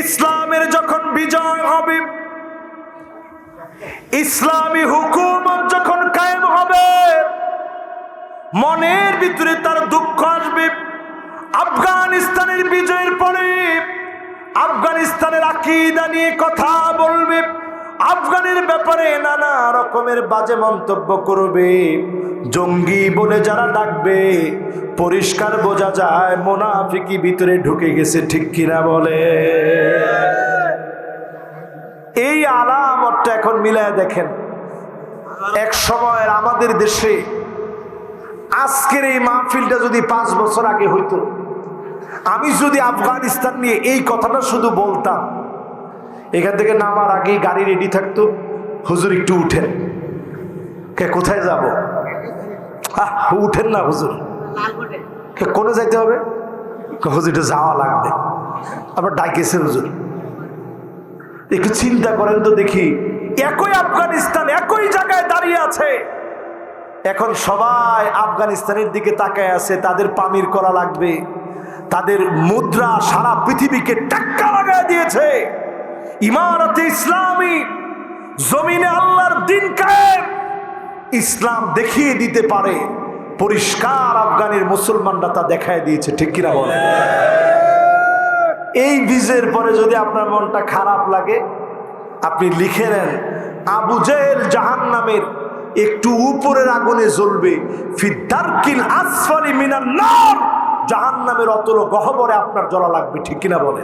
ইসলামের যখন বিজয় হবে, ইসলামী হুকুমত যখন কায়েম হবে, মনের ভিতরে তার দুঃখ আসবে। আফগানিস্তানের বিজয়ের পরে আফগানিস্তানের আকিদা নিয়ে কথা বলবে, আফগানের ব্যাপারে নানা রকমের বাজে মন্তব্য করবে। জঙ্গি বলে যারা ডাকবে, পরিষ্কার বোঝা যায় মোনাফিকি ভিতরে ঢুকে গেছে, ঠিক কিনা বলে? এই আলামতটা এখন মিলায় দেখেন। এক সময়ের আমাদের দেশে আজকের এই মাহফিলটা যদি পাঁচ বছর আগে হইতো, আমি যদি আফগানিস্তান নিয়ে এই কথাটা শুধু বলতাম, এখান থেকে নামার আগেই গাড়ি রেডি থাকতো। হুজুর, একটু উঠেন। কে, কোথায় যাব? উঠেন না, হুজুর। কোনে যাইতে হবে? হুজুর যাওয়া লাগবে। আবার ডাইকেছে হুজুর। একটু চিন্তা করেন তো দেখি, একই আফগানিস্তান একই জায়গায় দাঁড়িয়ে আছে। এখন সবাই আফগানিস্তানের দিকে তাকায় আছে, তাদের পামির করা লাগবে। তাদের মুদ্রা সারা পৃথিবীকে টাক্কা লাগায় দিয়েছে। ইমারতে ইসলামী জমিনে আল্লাহর দিন কায়েম। ইসলাম দেখিয়ে দিতে পারে। পরিষ্কার আফগানের মুসলমানরা তা দেখায় দিয়েছে, ঠিক কিনা বলে? এই বীজের পরে যদি আপনার মনটা খারাপ লাগে, আপনি লিখে নেন, আবু জেল জাহান নামের একটু উপরের আগুনে জ্বলবে, ফিদ্দারকিল জাহান নামের অতল গহবরে আপনার জ্বলা লাগবে, ঠিক কিনা বলে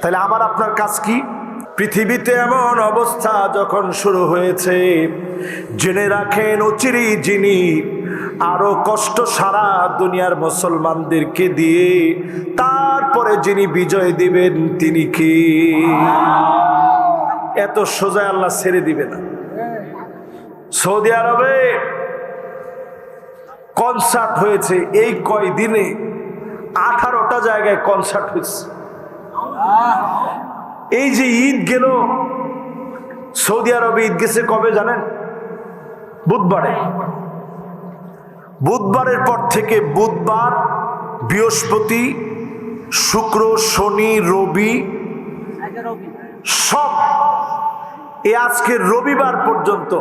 তাহলে আমার আপনার কাজ কি? পৃথিবীতে এমন অবস্থা যখন শুরু হয়েছে, জেনে রাখেন অচিরি যিনি আরও কষ্ট সারা দুনিয়ার মুসলমানদেরকে দিয়ে, তারপরে যিনি বিজয় দিবেন তিনি কি? এত সোজা আল্লাহ ছেড়ে দিবে না। সৌদি আরবে কনসার্ট হয়েছে এই কয় দিনে আঠারোটা জায়গায় কনসার্ট হয়েছে। এই যে ঈদ গেল, সৌদি আরবে ঈদ গেছে কবে জানেন? বুধবারে। বুধবারের পর থেকে বুধবার, বৃহস্পতি, শুক্র, শনি, রবি, সব এ আজকে রবিবার পর্যন্ত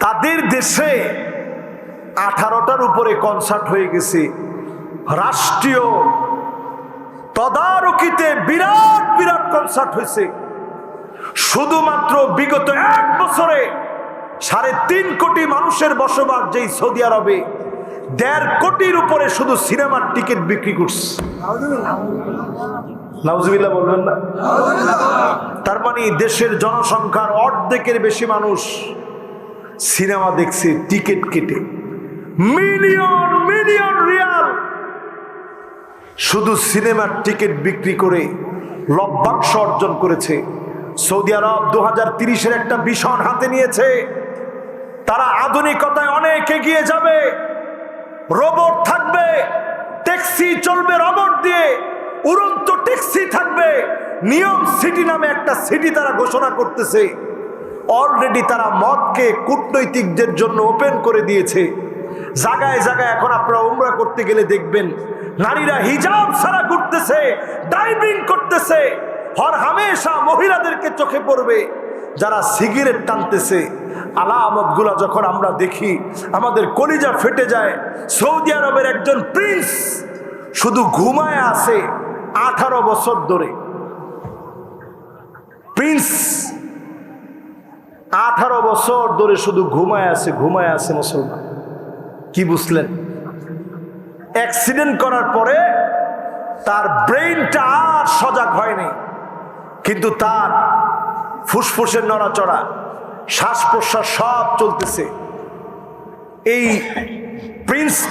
তাদের দেশে আঠারোটার উপরে কনসার্ট হয়ে গেছে। রাষ্ট্রীয় তদারকিতে বিরাট বিরাট কনসার্ট হয়েছে। শুধুমাত্র বিগত এক বছরে সাড়ে তিন কোটি মানুষের বসবাস যেই সৌদি আরবে, দেড় কোটির উপরে শুধু সিনেমার টিকিট বিক্রি করছে। নাউজুবিল্লাহ বলবেন না? তার মানে দেশের জনসংখ্যার অর্ধেকের বেশি মানুষ সিনেমা দেখছে, টিকিট কেটে। মিলিয়ন মিলিয়ন রিয়াল শুধু সিনেমার টিকিট বিক্রি করে লভ্যাংশ অর্জন করেছে। সৌদি আরব দু হাজার তিরিশের একটা ভীষণ হাতে নিয়েছে। তারা আধুনিকতায় অনেক এগিয়ে যাবে। রোবট থাকবে, ট্যাক্সি চলবে রোবট দিয়ে। উড়ন্ত ট্যাক্সি থাকবে। নিয়ম সিটি নামে একটা সিটি তারা ঘোষণা করতেছে। অলরেডি তারা মদকে কূটনৈতিকদের জন্য ওপেন করে দিয়েছে। জায়গায় জায়গায় এখন আপনারা উমরা করতে গেলে দেখবেন নারীরা হিজাব ছাড়া ঘুরতেছে ডাইভিং করতেছে। হর হামেশা মহিলাদেরকে চোখে পড়বে। যারা সিগারেট টানতেছে আলামতগুলা যখন আমরা দেখি, আমাদের কলিজা ফেটে যায়। সৌদি আরবের একজন প্রিন্স শুধু ঘুমায় আছে আঠারো বছর ধরে। প্রিন্স আঠারো বছর ধরে শুধু ঘুমায় আছে ঘুমায় আছে মুসলমান। কি বুঝলেন? অ্যাক্সিডেন্ট করার পরে তার ব্রেইনটা আর সজাগ হয়নি। কিন্তু তার ফুসফুসের নড়াচড়া শ্বাস প্রশ্বাস সব চলতেছে। এই প্রিন্স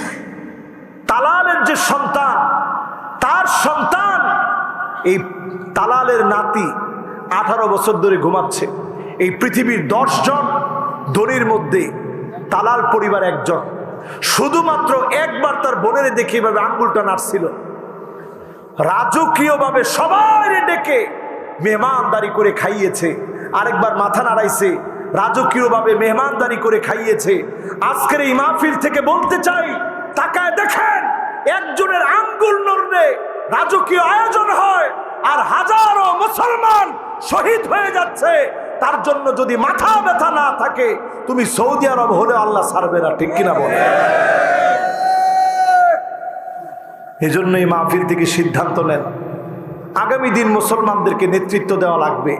তালালের যে সন্তান, তার সন্তান, এই তালালের নাতি আঠারো বছর ধরে ঘুমাচ্ছে। এই পৃথিবীর দশজন ধনির মধ্যে তালাল পরিবার একজন। শুধুমাত্র একবার তার বোনের দেখে এভাবে আঙ্গুলটা নাড়ছিল। রাজকীয়ভাবে সবাই ডেকে মেহমানদারি করে খাইয়েছে। আরেকবার মাথা নাড়াইছে, রাজকীয়ভাবে মেহমানদারি করে খাইয়েছে। আজকের এই মাহফিল থেকে বলতে চাই, তাকায় দেখেন, একজনের আঙ্গুল নড়লে রাজকীয় আয়োজন হয় আর হাজারো মুসলমান শহীদ হয়ে যাচ্ছে। তার জন্য যদি মাথা ব্যথা না থাকে তুমি সৌদি আরব হলে আল্লাহ ছাড়বে না, ঠিক কিনা বলে? এই জন্য এই মাহফিল থেকে সিদ্ধান্ত নেন। আগামী দিন মুসলমানদেরকে নেতৃত্ব দেওয়া লাগবে।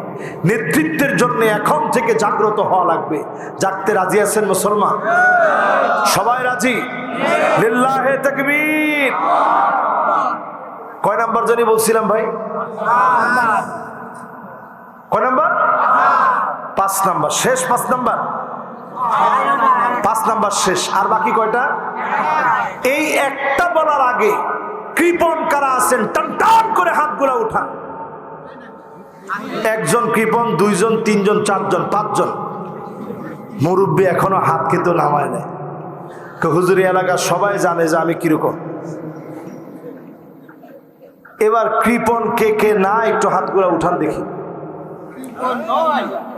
নেতৃত্বের জন্য এখন থেকে জাগ্রত হওয়া লাগবে। জাগতে রাজি আছেন মুসলমান? সবাই রাজি? কয় নাম্বার জানি বলছিলাম ভাই? কয় নাম্বার? পাঁচ নাম্বার, শেষ পাঁচ নাম্বার। পাঁচ নাম্বার শেষ। আর বাকি কয়টা? এই একটা বলার আগে কৃপন কারা আছেন, টান টান করে হাতগুলা উঠান। একজন কৃপন দুইজন, তিনজন, চারজন, পাঁচজন। মুরব্বী এখনও হাত কিন্তু নামায় নেয় হুজুরি এলাকার সবাই জানে যে আমি কীরকম। এবার কৃপন কে কে না, একটু হাতগুলা উঠান দেখি।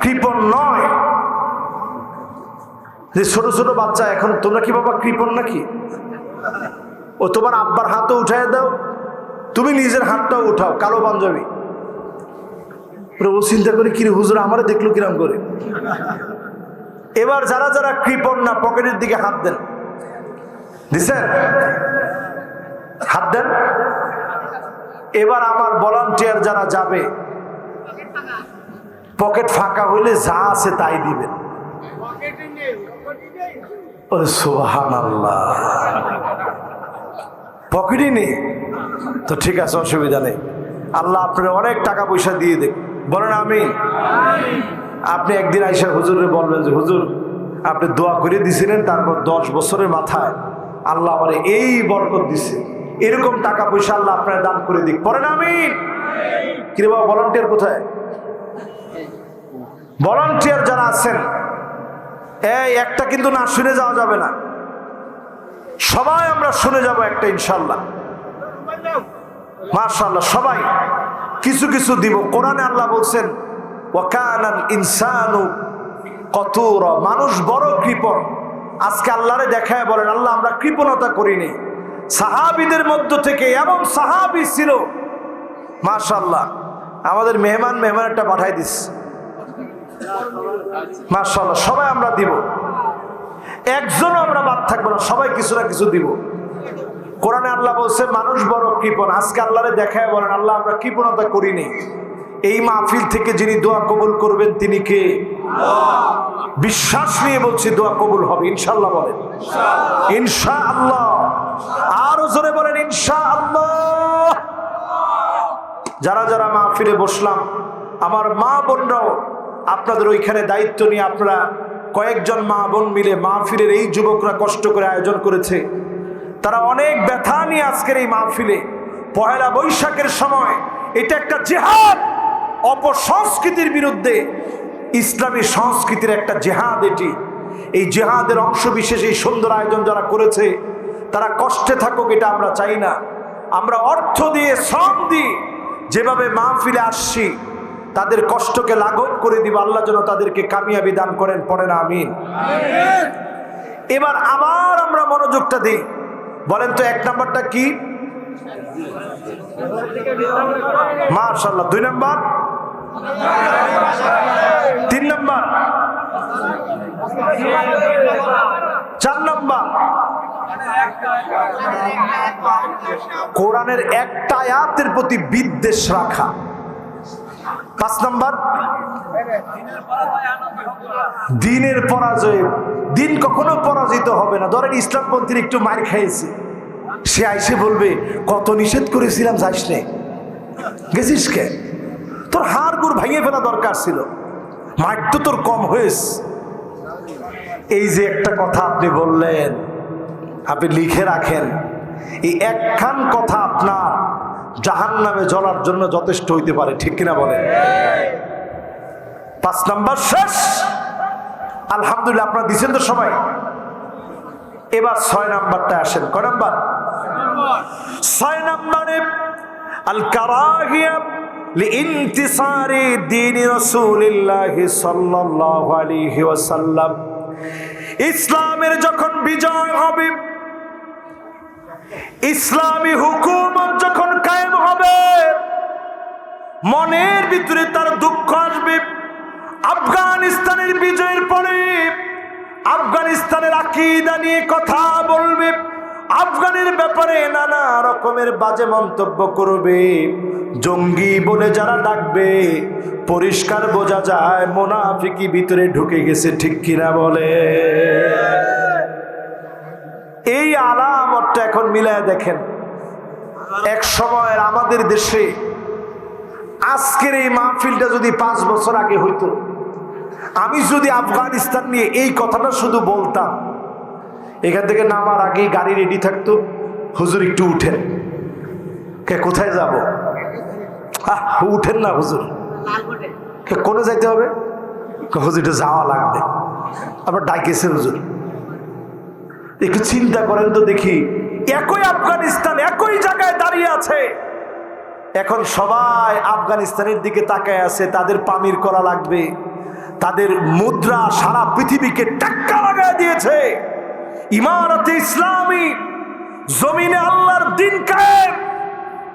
কৃপন নয় যে ছোট ছোট বাচ্চা, এখন তোমরা কি বাবা কৃপন নাকি? ও তোমার আব্বার হাতও উঠাই দাও, তুমি নিজের হাতটাও উঠাও, কালো পাঞ্জাবি। প্রভু চিন্তা করে কিরে হুজুর আমারে দেখল কিরাম করে? এবার যারা যারা কৃপন না, পকেটের দিকে হাত দেন। দিছেন? হাত দেন? এবার আমার ভলান্টিয়ার যারা যাবে, পকেট ফাঁকা হইলে যা আছে তাই দিবেন। পকেটই নেই। তো ঠিক আছে, অসুবিধা নেই। আল্লাহ আপনার অনেক টাকা পয়সা দিয়ে দেখ বলেন আমি আপনি একদিন আইসা হুজুরে বলবেন যে, হুজুর, আপনি দোয়া করে দিছিলেন, তারপর দশ বছরের মাথায় আল্লাহ আমার এই বরকত দিছে। এরকম টাকা পয়সা আল্লাহ আপনার দান করে দিক। পরে না আমি কিরে বাবা ভলান্টিয়ার কোথায়? ভলান্টিয়ার যারা আছেন এই একটা কিন্তু না শুনে যাওয়া যাবে না। সবাই আমরা শুনে যাব একটা ইনশাল্লাহ মাশাল্লাহ সবাই কিছু কিছু দিব। কোরআনে আল্লাহ বলছেন, ওয়াকানাল ইনসানু কতুর। মানুষ বড় কৃপণ। আজকে আল্লাহরে দেখায় বলেন, আল্লাহ, আমরা কৃপণতা করিনি। সাহাবিদের মধ্য থেকে এমন সাহাবি ছিল মাশাল্লাহ আমাদের মেহমান মেহমান একটা পাঠাই দিস। মাশাল্লাহ সবাই আমরা দিব। একজনও আমরা বাদ থাকব না সবাই কিছু না কিছু দিব। কোরআনে আল্লাহ বলছে মানুষ বড় কৃপণ। আজকে আল্লাহরে দেখায় বলেন আল্লাহ আমরা কৃপণতা করিনি। এই মাহফিল থেকে যিনি দোয়া কবুল করবেন তিনি কে? বিশ্বাস নিয়ে বলছি দোয়া কবুল হবে ইনশাল্লাহ বলেন। ইনশা আল্লাহ আরও জোরে বলেন ইনশা আল্লাহ যারা যারা মাহফিলে বসলাম আমার মা বোনরাও আপনাদের ওইখানে দায়িত্ব নিয়ে আপনারা কয়েকজন মা বোন মিলে মাহফিলের এই যুবকরা কষ্ট করে আয়োজন করেছে। তারা অনেক ব্যথা নিয়ে আজকের এই মাহফিলে। পয়লা বৈশাখের সময় এটা একটা জেহাদ, অপসংস্কৃতির বিরুদ্ধে। ইসলামী সংস্কৃতির একটা জেহাদ এটি। এই জেহাদের অংশ বিশেষ এই সুন্দর আয়োজন যারা করেছে, তারা কষ্টে থাকুক এটা আমরা চাই না। আমরা অর্থ দিয়ে, শ্রম দিই যেভাবে মাহফিলে আসছি তাদের কষ্টকে লাঘব করে দিব। আল্লাহ যেন তাদেরকে কামিয়াবি দান করেন পরে না, আমিন। এবার আবার আমরা মনোযোগটা দিই। বলেন তো, এক নাম্বারটা কি? মার্শাল্লাহ দুই নাম্বার? তিন নাম্বার? চার নাম্বার? কোরআনের একটা আয়াতের প্রতি বিদ্বেষ রাখা। পাঁচ নাম্বার। দিনের পরাজয়। দিন কখনো পরাজিত হবে না। ধরেন ইসলামপন্থীর একটু মার খাইছে সে আইসে বলবে, কত নিষেধ করেছিলাম, যাইস নে। গেছিস কে? তোর হাড় গুড় ভাঙিয়ে ফেলা দরকার ছিল। মার তো তোর কম হয়েছে। এই যে একটা কথা আপনি বললেন, আপনি লিখে রাখেন, এই একখান কথা আপনার জাহান নামে জ্বলার জন্য যথেষ্ট হইতে পারে ঠিক কিনা বলেন পাঁচ নাম্বার শেষ আলহামদুলিল্লাহ আপনারা দিচ্ছেন তো সবাই এবার ছয় নাম্বারটা আসেন কয় নাম্বার ছয় নাম্বারে আল কারাহিয়া لانتصار دين رسول الله صلى الله عليه وسلم ইসলামের যখন বিজয় হবে ইসলামী হুকুমত যখন কায়েম হবে। মনের ভিতরে তার দুঃখ আসবে। আফগানিস্তানের বিজয়ের পরে আফগানিস্তানের আকিদা নিয়ে কথা বলবে। আফগানের ব্যাপারে নানা রকমের বাজে মন্তব্য করবে। জঙ্গি বলে যারা ডাকবে, পরিষ্কার বোঝা যায় মোনাফিকি ভিতরে ঢুকে গেছে, ঠিক কিনা বলে? এই আলামতটা এখন মিলায় দেখেন। এক সময়ের আমাদের দেশে আজকের এই মাহফিলটা যদি পাঁচ বছর আগে হইতো, আমি যদি আফগানিস্তান নিয়ে এই কথাটা শুধু বলতাম, এখান থেকে নামার আগেই গাড়ি রেডি থাকতো। হুজুর, একটু উঠেন। কে, কোথায় যাব? আহ, উঠেন না হুজুর। কোনে যাইতে হবে? কে, হুজুর, একটু যাওয়া লাগবে। আবার ডাইকেছে হুজুর। একটু চিন্তা করেন তো দেখি একই আফগানিস্তান, একই জায়গায় দাঁড়িয়ে আছে। এখন সবাই আফগানিস্তানের দিকে তাকায় আছে, তাদের পামির করা লাগবে। তাদের মুদ্রা সারা পৃথিবীকে টাক্কা লাগায় দিয়েছে। ইমারতে ইসলামী জমিনে আল্লাহর দিন কায়েম।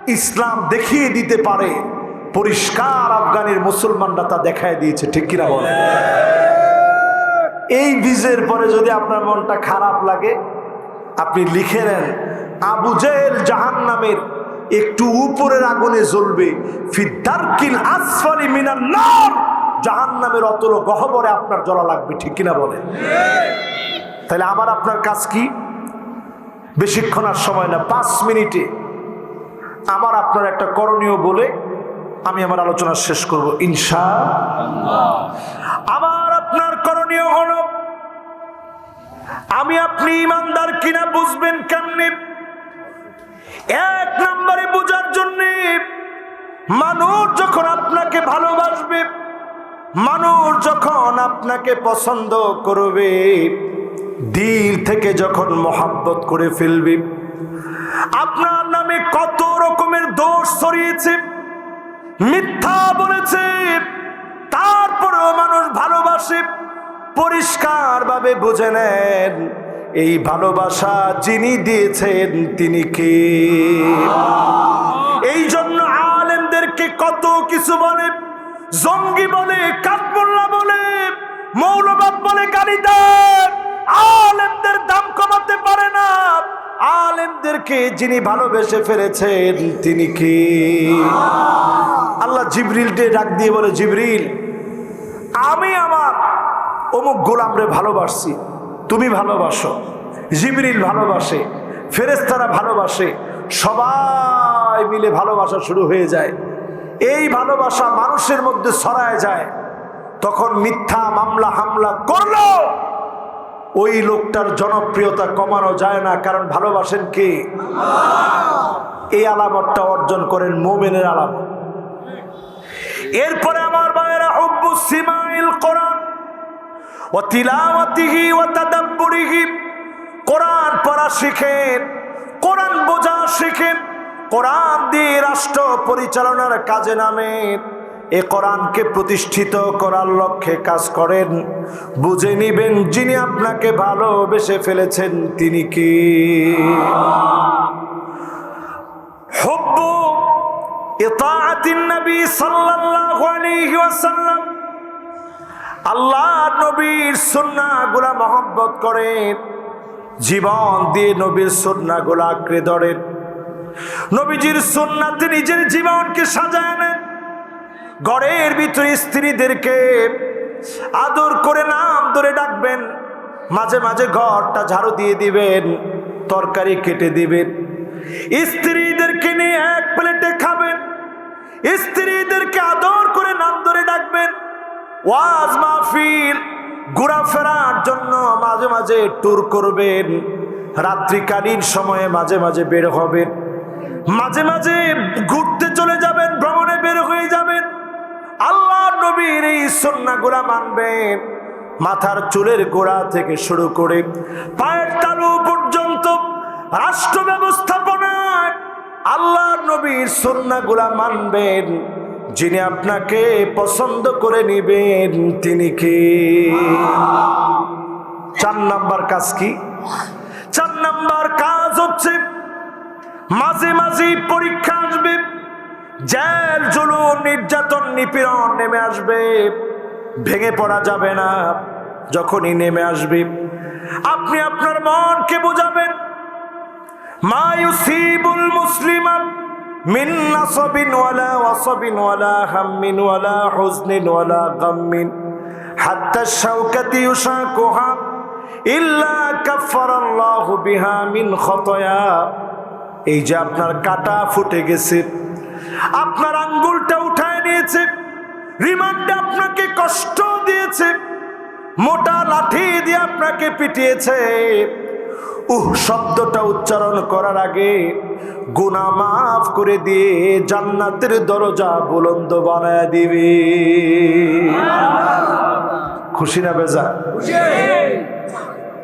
ইসলাম দেখিয়ে দিতে পারে, পরিষ্কার আফগানের মুসলমানরা তা দেখায় দিয়েছে, ঠিক কিনা বলে এই বীজের পরে যদি আপনার মনটা খারাপ লাগে আপনি লিখে নেন, আবু জেল জাহান নামের একটু উপরের আগুনে জ্বলবে, ফিদ্দারকিল আসফালি মিনার নার। জাহান নামের অতল গহবরে আপনার জ্বলা লাগবে, ঠিক কিনা বলে তাহলে আমার আপনার কাজ কি? বেশিক্ষণ আর সময় না, পাঁচ মিনিটে আমার আপনার একটা করণীয় বলে আমি আমার আলোচনা শেষ করব ইনশা আমার আপনার করণীয় হল আমি আপনি ইমানদার কিনা বুঝবেন কেমনে? এক নম্বরে বোঝার জন্য মানুষ যখন আপনাকে ভালোবাসবে, মানুষ যখন আপনাকে পছন্দ করবে, দিল থেকে যখন মহাব্বত করে ফেলবে, আপনার নামে কত রকমের দোষ ছড়িয়েছে, মিথ্যা বলেছে, তারপরেও মানুষ ভালোবাসে। পরিষ্কার ভাবে বুঝে নেন এই ভালোবাসা যিনি দিয়েছেন তিনি কে? এই জন্য আলেমদেরকে কত কিছু বলে জঙ্গি বলে কাঠমোল্লা বলে মৌলবাদ বলে গালিদার আলেমদের দাম কমাতে পারে না। আলেমদেরকে যিনি ভালোবেসে ফেলেছেন তিনি কি? আল্লাহ জিবরিলকে ডাক দিয়ে বলে জিবরিল আমি আমার অমুক গোলামরে ভালোবাসছি, তুমি ভালোবাসো, জিবরিল ভালোবাসে ফেরেস্তারা ভালোবাসে, সবাই মিলে ভালোবাসা শুরু হয়ে যায়। এই ভালোবাসা মানুষের মধ্যে ছড়ায় যায়, তখন মিথ্যা মামলা হামলা করল ওই লোকটার জনপ্রিয়তা কমানো যায় না, কারণ ভালোবাসেন কে? এই আলামতটা অর্জন করেন মোমেনের আলামত। এরপরে আমার ভাইয়েরা, হুব্বু সিমাইল কোরআন ও তিলাওয়াতিহি ও তাদাব্বুরিহি। কোরআন পড়া শিখেন, কোরআন বোঝা শিখেন, কোরআন দিয়ে রাষ্ট্র পরিচালনার কাজে নামেন। এ কোরআনকে প্রতিষ্ঠিত করার লক্ষ্যে কাজ করেন। বুঝে নিবেন যিনি আপনাকে ভালোবেসে ফেলেছেন, তিনি কি? হব্বু ইতাআতিন নবী সাল্লাল্লাহু আলাইহি ওয়াসাল্লাম আল্লাহ নবীর সুন্নাহগুলা মহব্বত করেন। জীবন দিয়ে নবীর সুন্নাহগুলা আঁকড়ে ধরেন। নবীজির সুন্নাতে নিজের জীবনকে সাজায় নেন ঘরের ভিতরে স্ত্রীদেরকে আদর করে নাম ধরে ডাকবেন। মাঝে মাঝে ঘরটা ঝাড়ু দিয়ে দিবেন, তরকারি কেটে দিবেন। স্ত্রীদেরকে নিয়ে এক প্লেটে খাবেন। স্ত্রীদেরকে আদর করে নাম ধরে ডাকবেন। ওয়াজ মাহফিল ঘোরাফেরার জন্য মাঝে মাঝে ট্যুর করবেন। রাত্রিকালীন সময়ে মাঝে মাঝে বের হবেন। মাঝে মাঝে ঘুরতে চলে যাবেন, ভ্রমণে বের হয়ে যাবেন। আল্লাহ নবীর এই সন্না গোড়া মানবেন। মাথার চুলের গোড়া থেকে শুরু করে পায়ের তালু পর্যন্ত রাষ্ট্র ব্যবস্থাপনায় আল্লাহ নবীর সন্নাগুলা মানবেন। যিনি আপনাকে পছন্দ করে নিবেন, তিনি কে? চার নাম্বার কাজ কি? চার নাম্বার কাজ হচ্ছে মাঝে মাঝে পরীক্ষা আসবে, জেল, জুলুম, নির্যাতন, নিপীড়ন নেমে আসবে, ভেঙে পড়া যাবে না, যখনই নেমে আসবে। আপনি আপনার মনকে বোঝাবেন, মা ইউসিবুল মুসলিমান। মিন নাসাবিন ওয়ালা ওয়াসাবিন ওয়ালা ওয়ালা হুজনিন ওয়ালা গাম্মিন। হাত্তা শাওকাতি ইউশাকুহা ইল্লা কাফফারাল্লাহু বিহা মিন খতায়া। এই যে আপনার কাটা ফুটে গেছে, আপনার আঙ্গুলটা উঠায় নিয়েছে, রিমান্ডে আপনাকে কষ্ট দিয়েছে, মোটা লাঠি দিয়ে আপনাকে পিটিয়েছে। উহ, শব্দটা উচ্চারণ করার আগে গুনাহ মাফ করে দিয়ে জান্নাতের দরজা বুলন্দ বানায় দিবে। খুশি না বেজা?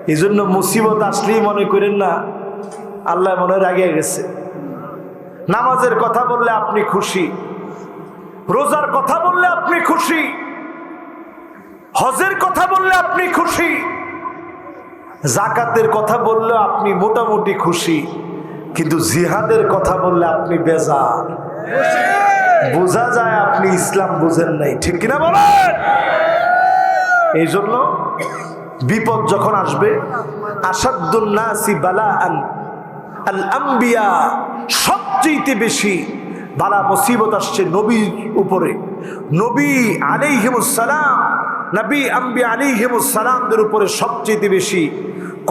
এই জন্য মুসিবত আসলেই মনে করেন না, আল্লাহ মনে রাগে গেছে। নামাজের কথা বললে আপনি খুশি, রোজার কথা বললে আপনি খুশি, হজের কথা বললে আপনি খুশি। জাকাতের কথা বললে আপনি মোটামুটি খুশি, কিন্তু জিহাদের কথা বললে আপনি বেজার। বোঝা যায় আপনি ইসলাম বুঝেন নাই, ঠিক কিনা বলেন? এই জন্য বিপদ যখন আসবে আসাদুল্নাসি বালা আন আল আম্বিয়া সবচেয়ে বেশি বালা মুসিবত আসছে নবীর উপরে। নবী আলিহিমুসালাম নবী আম্বি আলিহিমুসালামদের উপরে সবচেয়ে বেশি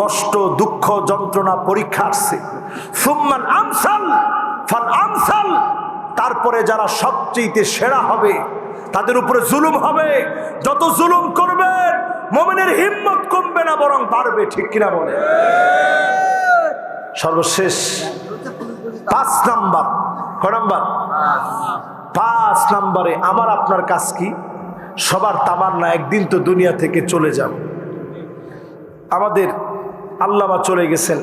কষ্ট, দুঃখ, যন্ত্রণা, পরীক্ষা আসছে। সুম্মান আমসাল, ফাল আমসাল। তারপরে যারা সবচেয়ে সেরা হবে, তাদের উপরে জুলুম হবে। যত জুলুম করবে, মোমেনের হিম্মত কমবে না, বরং বাড়বে, ঠিক কিনা বলে সর্বশেষ পাঁচ নাম্বার, ক নাম্বার? পাঁচ নাম্বারে আমার আপনার কাজ কি? সবার তামান্না একদিন তো দুনিয়া থেকে চলে যাব। আমাদের আল্লামা চলে গেছেন।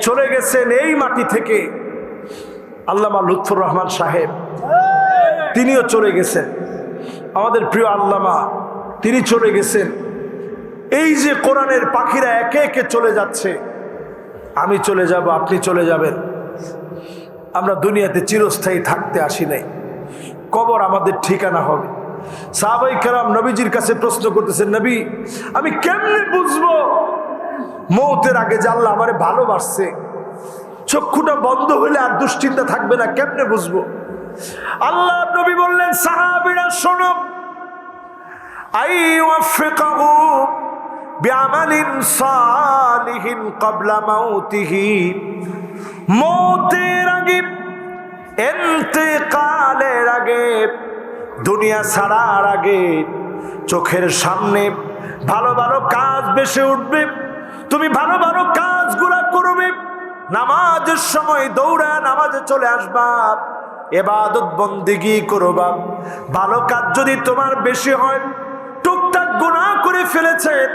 চলে গেছেন এই মাটি থেকে। আল্লামা লুৎফুর রহমান সাহেব, তিনিও চলে গেছেন। আমাদের প্রিয় আল্লামা, তিনি চলে গেছেন। এই যে কোরআনের পাখিরা একে একে চলে যাচ্ছে, আমি চলে যাব, আপনি চলে যাবেন। আমরা দুনিয়াতে চিরস্থায়ী থাকতে আসি নাই। কবর আমাদের ঠিকানা হবে। সাহাবাই কেরাম নবীজির কাছে প্রশ্ন করতেছেন, নবী, আমি কেমনে বুঝব মৌতের আগে আল্লাহ আমারে ভালোবাসছে? চক্ষুটা বন্ধ হইলে আর দুশ্চিন্তা থাকবে না, কেমনে বুঝব? আল্লাহ নবী বললেন, সাহাবিরা, শোনো। আই মৌতের আগে আগে দুনিয়া ছাড়ার আগে চোখের সামনে ভালো ভালো কাজ বেশি উঠবে। তুমি ভালো ভালো কাজগুলা করবে। নামাজের সময় দৌড়া নামাজে চলে আসবা, এবাদত বন্দিগি করবা। ভালো কাজ যদি তোমার বেশি হয়, টুকটাক গুনাহ করে ফেলেছেন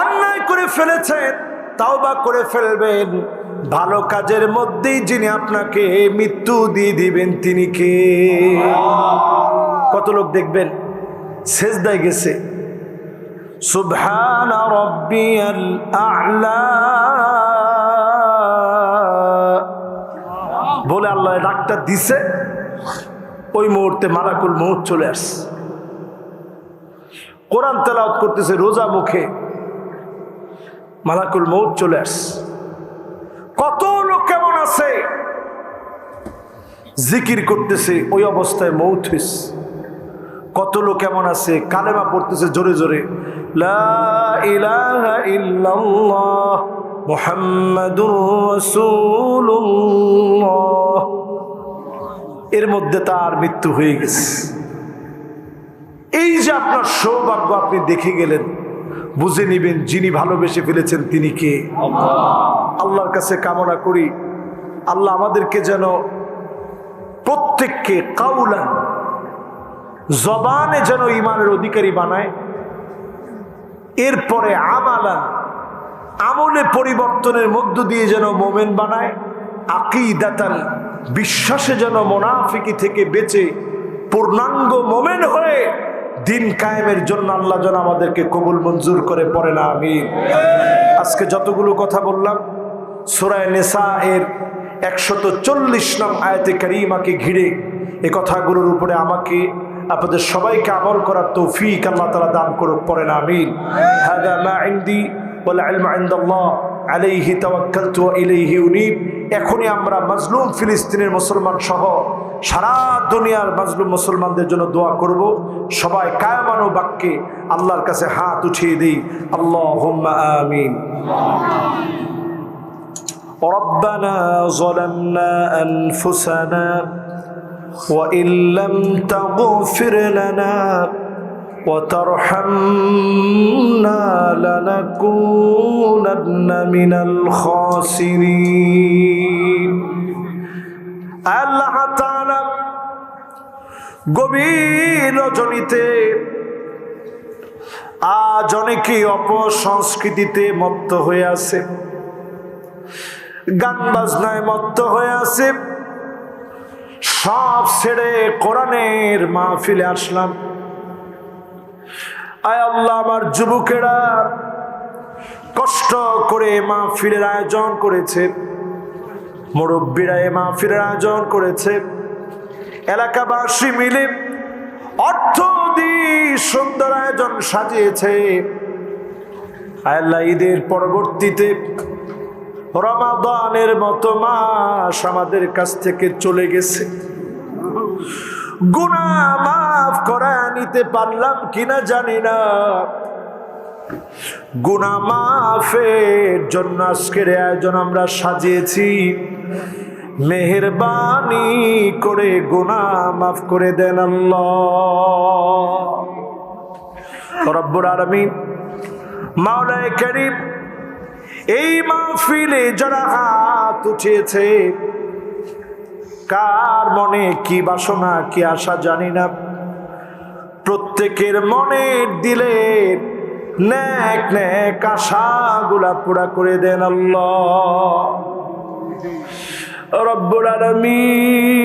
অন্যায় করে ফেলেছেন তাওবা করে ফেলবেন। ভালো কাজের মধ্যেই যিনি আপনাকে মৃত্যু দিয়ে দিবেন, তিনি কে? কত লোক দেখবেন? শেষদায় গেছে। সুবহান বলে আল্লাহ ডাকটা দিছে। ওই মুহূর্তে মালাকুল মুহূর্ত চলে আসছে। কোরআন তেলাওয়াত করতেছে রোজা মুখে। মালাকুল মৌত চলে আসছে। কত লোক কেমন আছে? জিকির করতেছে, ওই অবস্থায় মৌত হইস কত লোক কেমন আছে? কালেমা পড়তেছে জোরে জোরে। এর মধ্যে তার মৃত্যু হয়ে গেছে। এই যে আপনার সৌভাগ্য আপনি দেখে গেলেন, বুঝে নিবেন যিনি ভালোবেসে ফেলেছেন তিনি কে? আল্লাহর কাছে কামনা করি, আল্লাহ আমাদেরকে যেন প্রত্যেককে কাউলান জবানে যেন ইমানের অধিকারী বানায়, এরপরে আমালান আমলে পরিবর্তনের মধ্য দিয়ে যেন মোমেন বানায় আকিদাতান বিশ্বাসে যেন মোনাফিকি থেকে বেঁচে পূর্ণাঙ্গ মোমেন হয়ে দিন কায়েমের জন্য আল্লাহ যেন আমাদেরকে কবুল মঞ্জুর করে পড়ে না আমি আজকে যতগুলো কথা বললাম সোরায় নেশা এর একশত চল্লিশ নং আয়তে কারিমাকে ঘিরে এ কথাগুলোর উপরে আমাকে আপনাদের সবাইকে আমল করার তৌফিক আল্লাহ তালা দান করুক পড়েন আমিন হাদা মা ইনদি ওয়াল ইলমু ইনদাল্লাহ আলাইহি তাওয়াক্কালতু ওয়া ইলাইহি উনীব এখনই আমরা মাজলুম ফিলিস্তিনের মুসলমান সহ সারা দুনিয়ার মাজলুম মুসলমানদের জন্য দোয়া করব সবাই কায়মানো বাক্যে আল্লাহর কাছে হাত উঠিয়ে দিই আল্লাহুম্মা আমিন ربنا ظلمنا أنفسنا وإن لم تغفر لنا وترحمنا لنكونن من الخاسرين আল্লাহ তাআলা গভীর রজনীতে আজ অনেকে অপসংস্কৃতিতে মত্ত হয়ে আছে গান বাজনায় মত্ত হয়ে আছে সব ছেড়ে কোরআনের মাহফিলে আসলাম। আয় আল্লাহ, আমার যুবকেরা কষ্ট করে মাহফিলের আয়োজন করেছে। মুরব্বীরা এ মাহফিলের আয়োজন করেছে। এলাকাবাসী মিলে অর্থ দিয়ে সুন্দর আয়োজন সাজিয়েছে। আল্লাহ, ঈদের পরবর্তীতে রমাদানের মতো মাস আমাদের কাছ থেকে চলে গেছে। গুনা মাফ করা নিতে পারলাম কিনা জানি না। গুনা মাফের জন্য আজকের আয়োজন আমরা সাজিয়েছি। মেহরবানি করে গুনা মাফ করে দেন আল্লাহ। রব্বুর আলমিন মাওলায় করিম এই মাহফিলে যারা হাত উঠিয়েছে কার মনে কি বাসনা, কি আশা জানি না। প্রত্যেকের মনে দিলে ন্যাক ন্যাক আশাগুলা পুরা করে দেন আল্লাহ। রব্বুল আলামিন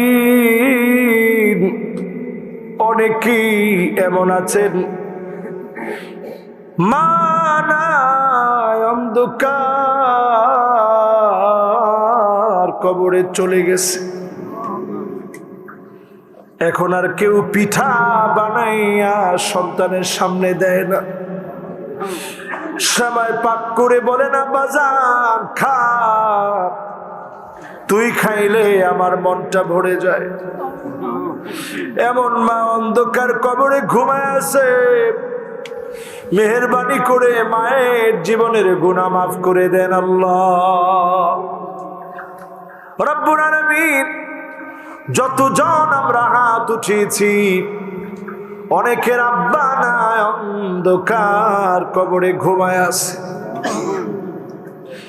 অনেকেই এমন আছেন। মানায় অন্ধকার কবরে চলে গেছে। এখন আর কেউ পিঠা বানাইয়া সন্তানের সামনে দেয় না। সবাই পাক করে বলে, না, বাজান, খা। তুই খাইলে আমার মনটা ভরে যায়। এমন মা অন্ধকার কবরে ঘুমায় আছে। মেহরবানি করে মায়ের জীবনের গুণা মাফ করে দেন আল্লাহ। রব্বুল আলামিন যতজন আমরা হাত উঠিয়েছি অনেকের আব্বা নাই অন্ধকার কবরে ঘুমায় আছে।